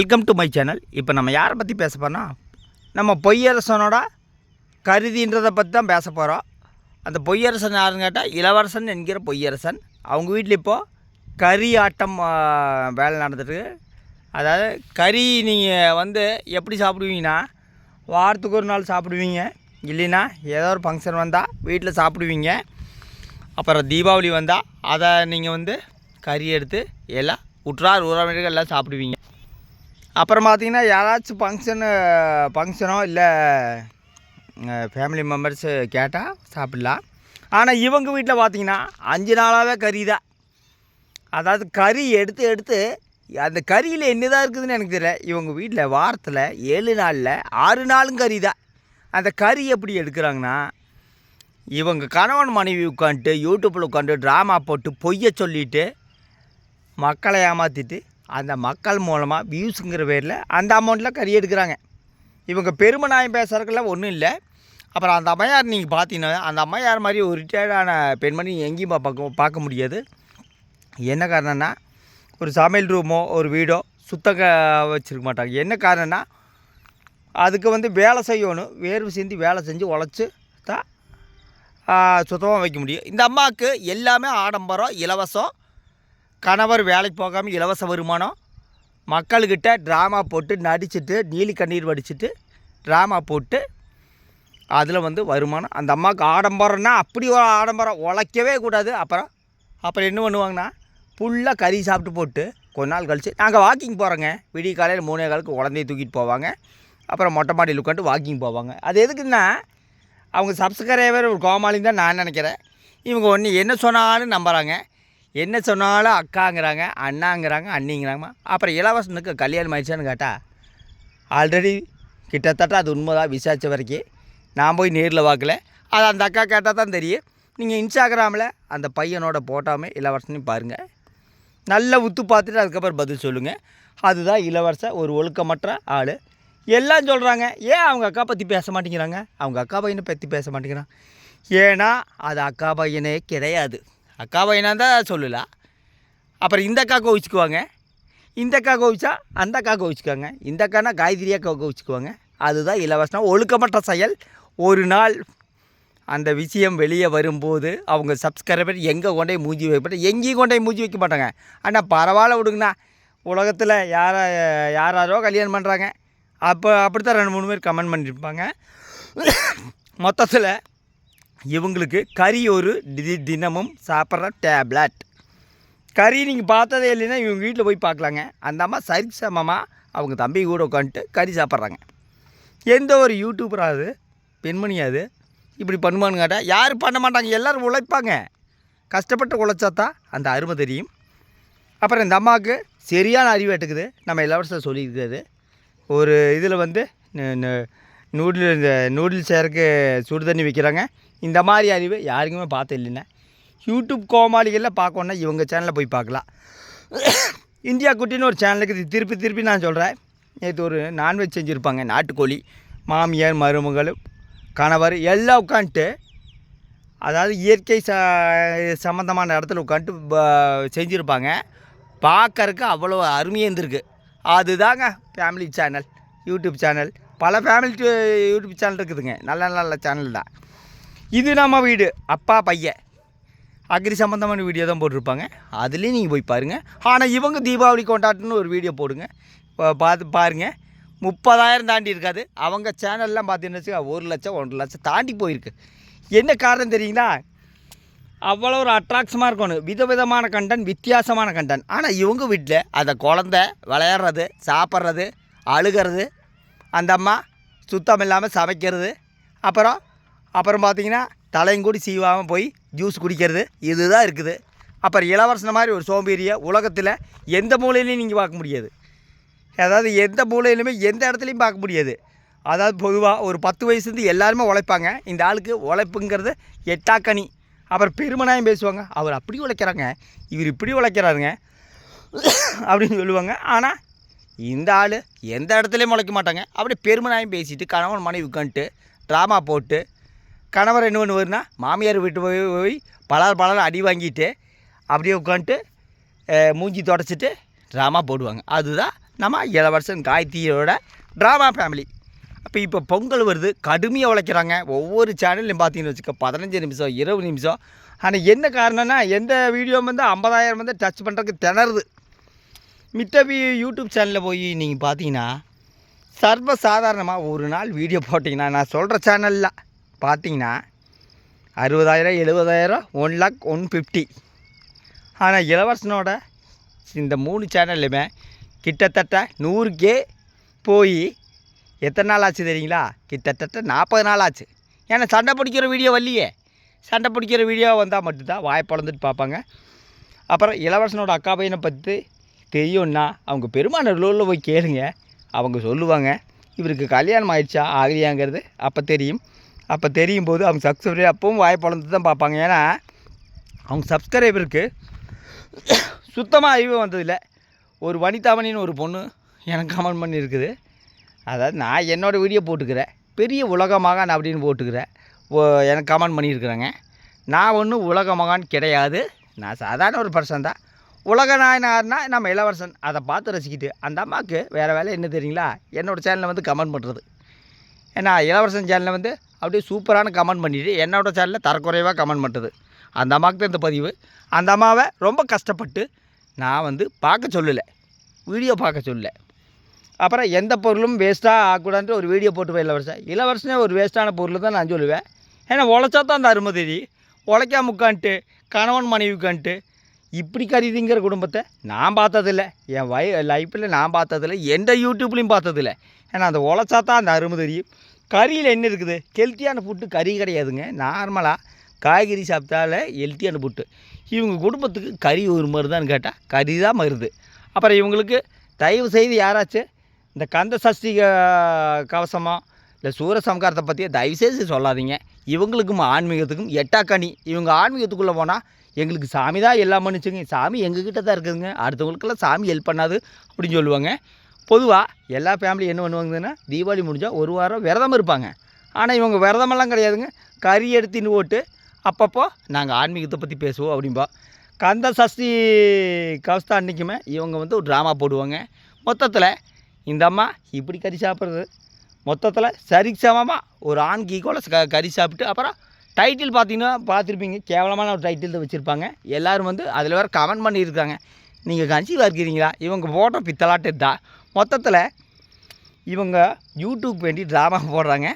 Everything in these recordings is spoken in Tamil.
வெல்கம் டு மை சேனல் இப்போ நம்ம யாரை பற்றி பேச போறோம்னா நம்ம பொய்யரசனோட கருதின்றதை பற்றி தான் பேச போகிறோம் அந்த பொய்யரசன் யாருன்னு கேட்டால் இளவரசன் என்கிற பொய்யரசன். அவங்க வீட்டில் இப்போது கறி ஆட்டம் வேலை நடந்துட்டு அதாவது கறி நீங்கள் வந்து எப்படி சாப்பிடுவீங்கன்னா வாரத்துக்கு ஒரு நாள் சாப்பிடுவீங்க. இல்லைன்னா ஏதோ ஒரு ஃபங்க்ஷன் வந்தால் வீட்டில் சாப்பிடுவீங்க. அப்புறம் தீபாவளி வந்தால் அதை நீங்கள் வந்து கறி எடுத்து எல்லாம் உற்றார் உறவினர்கள் எல்லாம் சாப்பிடுவீங்க. அப்புறம் பார்த்தீங்கன்னா யாராச்சும் ஃபங்க்ஷனு ஃபங்க்ஷனோ இல்லை ஃபேமிலி மெம்பர்ஸு கேட்டால் சாப்பிட்லாம். ஆனால் இவங்க வீட்டில் பார்த்தீங்கன்னா அஞ்சு நாளாகவே கறி தான். அதாவது கறி எடுத்து எடுத்து அந்த கறியில் என்னதான் இருக்குதுன்னு எனக்கு தெரியல. இவங்க வீட்டில் வாரத்தில் ஏழு நாளில் ஆறு நாளும் கறி தான். அந்த கறி எப்படி எடுக்கிறாங்கன்னா இவங்க கணவன் மனைவி உட்காந்துட்டு யூடியூப்பில் உட்காந்து ட்ராமா போட்டு பொய்ய சொல்லிட்டு மக்களை ஏமாற்றிட்டு அந்த மக்கள் மூலமாக வியூஸுங்கிற பேரில் அந்த அமௌண்ட்டில் கறி எடுக்கிறாங்க. இவங்க பெருமை நாயம் பேசுறதுக்குள்ள ஒன்றும் இல்லை. அப்புறம் அந்த அம்மையார் நீங்கள் பார்த்தீங்கன்னா அந்த அம்மையார் மாதிரி ஒரு ரிட்டையர்டான பெண்மணி எங்கேயும் பா- பார்க்க பார்க்க முடியாது. என்ன காரணம்னா ஒரு சமையல் ரூமோ ஒரு வீடோ சுத்தக வச்சுருக்க மாட்டாங்க. என்ன காரணம்னா அதுக்கு வந்து வேலை செய்யணும். வேர்வு சிந்தி வேலை செஞ்சு உழைச்சி தான் சுத்தமாக வைக்க முடியும். இந்த அம்மாவுக்கு எல்லாமே ஆடம்பரம் இலவசம். கணவர் வேலைக்கு போகாமல் இலவச வருமானம். மக்கள்கிட்ட ட்ராமா போட்டு நடிச்சுட்டு நீலி கண்ணீர் வடிச்சிட்டு ட்ராமா போட்டு அதில் வந்து வருமானம். அந்த அம்மாவுக்கு ஆடம்பரம்னா அப்படி ஒரு ஆடம்பரம். உழைக்கவே கூடாது. அப்புறம் அப்புறம் என்ன பண்ணுவாங்கன்னா ஃபுல்லாக கறி சாப்பிட்டு போட்டு கொஞ்ச நாள் கழித்து நாங்கள் வாக்கிங் போகிறோங்க விடிய காலையில் மூணே காலுக்கு குழந்தைய தூக்கிட்டு போவாங்க. அப்புறம் மொட்டை மாடியில் உட்காந்து வாக்கிங் போவாங்க. அது எதுக்குன்னா அவங்க சப்ஸ்கிரைபர் ஒரு கோமாளின்னு தான் நான் நினைக்கிறேன். இவங்க ஒன்று என்ன சொன்னாலும் நம்புகிறாங்க என்ன சொன்னாலும் அக்காங்கிறாங்க அண்ணாங்கிறாங்க அண்ணிங்கிறாங்க அப்புறம் இளவரசனுக்கு கல்யாணம் ஆயிடுச்சான்னு கேட்டால் ஆல்ரெடி கிட்டத்தட்ட அது உண்மைதான் விசாரித்த வரைக்கும். நான் போய் நேரில் பார்க்கல. அது அந்த அக்கா கேட்டால் தான் தெரியும். நீங்கள் இன்ஸ்டாகிராமில் அந்த பையனோட போட்டாமே இளவரசனையும் பாருங்கள் நல்லா உத்து பார்த்துட்டு அதுக்கப்புறம் பதில் சொல்லுங்கள் அதுதான் இளவரச ஒரு ஒழுக்கமற்ற ஆள். எல்லாம் சொல்கிறாங்க ஏன் அவங்க அக்கா பற்றி பேச மாட்டேங்கிறாங்க? அவங்க அக்கா பையனை பற்றி பேச மாட்டேங்கிறான். ஏன்னா அது அக்கா பையனே கிடையாது. அக்கா பையனாக தான் சொல்லலாம் அப்புறம் இந்த அக்கா கோவிச்சுக்குவாங்க. இந்த அக்கா கோவிச்சா அந்த அக்கா கோவிச்சுக்குவாங்க. இந்த அக்கானா காயத்ரி அக்கா கோவிச்சுக்குவாங்க. அதுதான் இலவசம் ஒழுக்கமற்ற செயல். ஒரு நாள் அந்த விஷயம் வெளியே வரும்போது அவங்க சப்ஸ்கிரைபர் எங்கே கொண்டே மூஞ்சி வைப்பட்ட எங்கேயும் கொண்டே மூஞ்சி வைக்க மாட்டாங்க. ஆனால் பரவாயில்ல விடுங்கண்ணா. உலகத்தில் யாரா யாராரோ கல்யாணம் பண்ணுறாங்க அப்போ அப்படித்தான் ரெண்டு மூணு பேர் கமெண்ட் பண்ணியிருப்பாங்க மொத்தத்தில் இவங்களுக்கு கறி ஒரு தி- தினமும் சாப்பிட்ற டேப்லெட். கறி நீங்கள் பார்த்ததே இல்லைன்னா இவங்க வீட்டில் போய் பார்க்கலாங்க. அந்த அம்மா சரி சமமாக அவங்க தம்பி கூட உட்காந்துட்டு கறி சாப்பிட்றாங்க. எந்த ஒரு யூடியூபராது பெண்மணியாது இப்படி பண்ணுமான்னு கேட்டால் யாரும் பண்ண மாட்டாங்க. எல்லோரும் உழைப்பாங்க. கஷ்டப்பட்டு உழைச்சாதான் அந்த அருமை தெரியும். அப்புறம் இந்த அம்மாவுக்கு சரியான அறிவு எட்டுக்குது நம்ம இளவரசர் சொல்லியிருக்கிறது. ஒரு இதில் வந்து நூடுல் இந்த நூடுல்ஸ் சேருக்கு சுடு தண்ணி வைக்கிறாங்க. இந்த மாதிரி அறிவு யாருக்குமே பார்த்து இல்லைன்னா யூடியூப் கோமாளிகளில் பார்க்கணுன்னா இவங்க சேனலில் போய் பார்க்கலாம். இந்தியா குட்டின்னு ஒரு சேனலுக்கு திருப்பி திருப்பி நான் சொல்கிறேன் நேற்று ஒரு நான்வெஜ் செஞ்சுருப்பாங்க நாட்டுக்கோழி மாமியார் மருமகள் கணவர் எல்லாம் உட்காந்துட்டு அதாவது இயற்கை ச சம்மந்தமான இடத்துல உட்காந்துட்டு ப- செஞ்சுருப்பாங்க. பார்க்கறக்கு அவ்வளோ அருமையாக இருந்திருக்கு. அதுதாங்க ஃபேமிலி சேனல் யூடியூப் சேனல் பல ஃபேமிலி யூடியூப் சேனல் இருக்குதுங்க. நல்ல நல்ல சேனல் தான். இது நம்ம வீடு அப்பா பையன் அக்ரி சம்மந்தமான வீடியோ தான் போட்டிருப்பாங்க. அதுலேயும் நீங்கள் போய் பாருங்கள் ஆனால் இவங்க தீபாவளி கொண்டாட்டம்னு ஒரு வீடியோ போடுங்க. பார்த்து பாருங்கள் முப்பதாயிரம் தாண்டி இருக்காது. அவங்க சேனல்லாம் பார்த்தீங்கன்னு வச்சுக்கோ, ஒரு லட்சம் ஒன்றரை லட்சம் தாண்டி போயிருக்கு. என்ன காரணம் தெரியுங்களா? அவ்வளோ ஒரு அட்ராக்ஷமாக இருக்கணும். விதவிதமான கண்டன் வித்தியாசமான கண்டன் ஆனால் இவங்க வீட்டில் அதை குழந்த விளையாடுறது சாப்பிட்றது அழுகிறது அந்த அம்மா சுத்தம் இல்லாமல் சமைக்கிறது அப்புறம் அப்புறம் பார்த்தீங்கன்னா தலையும் கூடி சீவாமல் போய் ஜூஸ் குடிக்கிறது இதுதான் இருக்குது. அப்புறம் இளவரசன மாதிரி ஒரு சோம்பேறியை உலகத்தில் எந்த மூலையிலையும் நீங்கள் பார்க்க முடியாது. அதாவது எந்த மூலையிலுமே எந்த இடத்துலையும் பார்க்க முடியாது. அதாவது பொதுவாக ஒரு பத்து வயசுலேருந்து எல்லாருமே உழைப்பாங்க. இந்த ஆளுக்கு உழைப்புங்கிறது எட்டாக்கனி. அப்புறம் பெருமனாயம் பேசுவாங்க. அவர் அப்படி உழைக்கிறாங்க. இவர் இப்படி உழைக்கிறாருங்க. அப்படின்னு சொல்லுவாங்க. ஆனால் இந்த ஆள் எந்த இடத்துலையும் உழைக்க மாட்டாங்க. அப்படியே பெருமனாயம் பேசிட்டு கணவன் மனைவி உட்காந்துட்டு ட்ராமா போட்டு கணவர் என்ன பண்ணுவார்னா மாமியார் வீட்டு போய் போய் பலர் பலர் அடி வாங்கிட்டு அப்படியே உட்காந்துட்டு மூஞ்சி தொடச்சிட்டு ட்ராமா போடுவாங்க. அதுதான் நம்ம இளவரசன் காயத்ரியோட ட்ராமா ஃபேமிலி அப்போ இப்போ பொங்கல் வருது கடுமையாக உழைக்கிறாங்க. ஒவ்வொரு சேனல்லையும் பார்த்தீங்கன்னு வச்சுக்க பதினஞ்சு நிமிஷம் இருபது நிமிஷம். ஆனால் என்ன காரணம்னா எந்த வீடியோ வந்து ஐம்பதாயிரம் வந்து டச் பண்ணுறதுக்கு திணறுது. மித்த யூடியூப் சேனலில் போய் நீங்கள் பார்த்தீங்கன்னா சர்வ சாதாரணமாக ஒரு நாள் வீடியோ போட்டிங்கன்னா நான் சொல்கிற சேனலில் பார்த்தீங்கன்னா அறுபதாயிரம் எழுபதாயிரம் ஒன் லேக் ஒன் ஃபிஃப்டி ஆனால் இளவரசனோட இந்த மூணு சேனல்லையுமே கிட்டத்தட்ட நூறுக்கே போய் எத்தனை நாள் ஆச்சு தெரியுங்களா? கிட்டத்தட்ட நாற்பது நாள் ஆச்சு. ஏன்னா சண்டை பிடிக்கிற வீடியோ வரலையே. சண்டை பிடிக்கிற வீடியோ வந்தால் மட்டும்தான் வாய்ப்பளந்துட்டு பார்ப்பாங்க. அப்புறம் இளவரசனோட அக்கா பையனை பற்றி தெரியும்னா அவங்க பெருமானூரில் போய் கேளுங்க. அவங்க சொல்லுவாங்க இவருக்கு கல்யாணம் ஆயிடுச்சா? ஆகலையாங்கிறது அப்போ தெரியும். அப்போ தெரியும் போது அவங்க சப்ஸ்கிரைபர் அப்பவும் வாய் தான் பார்ப்பாங்க. ஏன்னா அவங்க சப்ஸ்கிரைபருக்கு சுத்தமாக அறிவு வந்ததில்லை. ஒரு வனிதாமணின்னு ஒரு பொண்ணு எனக்கு கமெண்ட் பண்ணியிருக்குது. அதாவது நான் என்னோடய வீடியோ போட்டுக்கிறேன். பெரிய உலக மகான் அப்படின்னு போட்டுக்கிறேன். ஓ எனக்கு கமெண்ட் பண்ணியிருக்கிறேங்க. நான் ஒன்றும் உலக மகான் கிடையாது. நான் சாதாரண ஒரு பர்சன் தான். உலக நாயனார்னா நம்ம இளவரசன். அதை பார்த்து ரசிக்கிட்டு அந்த அம்மாவுக்கு வேறு வேலை என்ன தெரியுங்களா? என்னோடய சேனலில் வந்து கமெண்ட் பண்ணுறது ஏன்னா இளவரசன் சேனலில் வந்து அப்படியே சூப்பரான கமெண்ட் பண்ணிட்டு என்னோட சேனலில் தரக்குறைவாக கமெண்ட் பண்ணுறது அந்த அம்மாவுக்கு தான் இந்த பதிவு. அந்த அம்மாவை ரொம்ப கஷ்டப்பட்டு நான் வந்து பார்க்க சொல்லலை. வீடியோ பார்க்க சொல்லலை. அப்புறம் எந்த பொருளும் வேஸ்ட்டாக ஆகக்கூடாதுன்ற ஒரு வீடியோ போட்டு போய் இளவரசன். இளவரசனே ஒரு வேஸ்ட்டான பொருள் தான் நான் சொல்லுவேன். ஏன்னா உழைச்சா தான் அந்த அருமை தெரியும். உழைக்காம உட்காந்துட்டு கணவன் மனைவி உட்காந்துட்டு இப்படி கருதிங்கிற குடும்பத்தை நான் பார்த்ததில்ல. என் வய லைஃப்பில் நான் பார்த்ததில்ல. எந்த யூடியூப்லேயும் பார்த்ததில்ல. ஏன்னா அந்த உழைச்சா தான் அந்த அருமை தெரியும். கறியில் என்ன இருக்குது? ஹெல்த்தியான ஃபுட்டு கறி கிடையாதுங்க. நார்மலாக காய்கறி சாப்பிட்டால ஹெல்த்தியான ஃபுட்டு இவங்க குடும்பத்துக்கு கறி ஒரு மருதான்னு கேட்டால் கறி தான் மருது அப்புறம் இவங்களுக்கு தயவு செய்து யாராச்சும் இந்த கந்த சஷ்டி க- கவசமோ இல்லை சூரசம்காரத்தை பற்றி தயவுசெய்து சொல்லாதீங்க. இவங்களுக்கும் ஆன்மீகத்துக்கும் எட்டாக்கணி இவங்க ஆன்மீகத்துக்குள்ளே போனால் எங்களுக்கு சாமி தான் எல்லாம் பண்ணுச்சுங்க சாமி எங்ககிட்ட தான் இருக்குதுங்க. அடுத்தவங்களுக்கெல்லாம் சாமி ஹெல்ப் பண்ணாது அப்படின்னு சொல்லுவாங்க. பொதுவாக எல்லா ஃபேமிலியும் என்ன பண்ணுவாங்கன்னா தீபாவளி முடிஞ்சால் ஒரு வாரம் விரதம் இருப்பாங்க. ஆனால் இவங்க விரதமெல்லாம் கிடையாதுங்க. கறி எடுத்துன்னு போட்டு அப்பப்போ நாங்கள் ஆன்மீகத்தை பற்றி பேசுவோம் அப்படின்பா கந்த சஷ்டி கவஸ்தா அன்றைக்குமே இவங்க வந்து ஒரு ட்ராமா போடுவாங்க. மொத்தத்தில் இந்த அம்மா இப்படி கறி சாப்பிட்றது. மொத்தத்தில் சரிசமமாக ஒரு ஆண் கூட க கறி சாப்பிட்டு அப்புறம் டைட்டில் பார்த்தீங்கன்னா பார்த்துருப்பீங்க. கேவலமான ஒரு டைட்டில் தான் வச்சுருப்பாங்க. எல்லோரும் வந்து அதில் வேறு கமெண்ட் பண்ணியிருக்காங்க. நீங்கள் கன்சீவாக இருக்கிறீங்களா? இவங்க போட்டோ பித்தலாட்டு தான் மொத்தத்தில் இவங்க யூடியூப் வேண்டி ட்ராமா போடுறாங்க.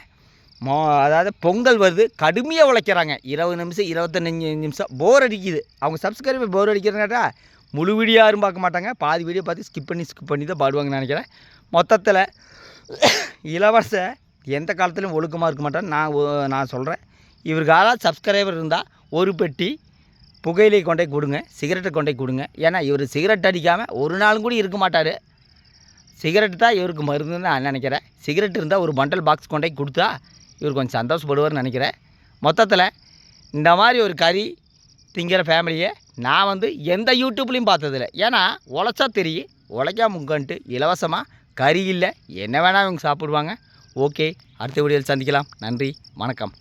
மோ அதாவது பொங்கல் வருது கடுமையாக உழைக்கிறாங்க. இருபது நிமிஷம் இருபத்தஞ்சு நிமிஷம் போர் அடிக்குது. அவங்க சப்ஸ்கிரைபர் போர் அடிக்கிறனாட்டா முழு வீடியோ யாரும் பார்க்க மாட்டாங்க. பாதி வீடியோ பார்த்து ஸ்கிப் பண்ணி ஸ்கிப் பண்ணி தான் பாடுவாங்கன்னு நினைக்கிறேன். மொத்தத்தில் இலவச எந்த காலத்துலையும் ஒழுக்கமாக இருக்க மாட்டேன்னு நான் நான் சொல்கிறேன் இவருக்கு யாராவது சப்ஸ்கிரைபர் இருந்தால் ஒரு பெட்டி புகையிலை கொண்டே கொடுங்க சிகரெட்டை கொண்டே கொடுங்க. ஏன்னா இவர் சிகரெட் அடிக்காமல் ஒரு நாளும் கூட இருக்க மாட்டார். சிகரெட் தான் இவருக்கு மருந்துன்னு நான் நினைக்கிறேன். சிகரெட் இருந்தால் ஒரு பண்டல் பாக்ஸ் கொண்டே கொடுத்தா இவர் கொஞ்சம் சந்தோஷப்படுவார்னு நினைக்கிறேன். மொத்தத்தில் இந்த மாதிரி ஒரு கறி திங்கிற ஃபேமிலியை நான் வந்து எந்த யூடியூப்லேயும் பார்த்ததில்ல. ஏன்னா உழைச்சா தெரியும். உழைக்காம முக்கன்ட்டு இலவசமாக கறி இல்லை. என்ன வேணால் இவங்க சாப்பிடுவாங்க. ஓகே அடுத்த வீடியோவில் சந்திக்கலாம். நன்றி வணக்கம்.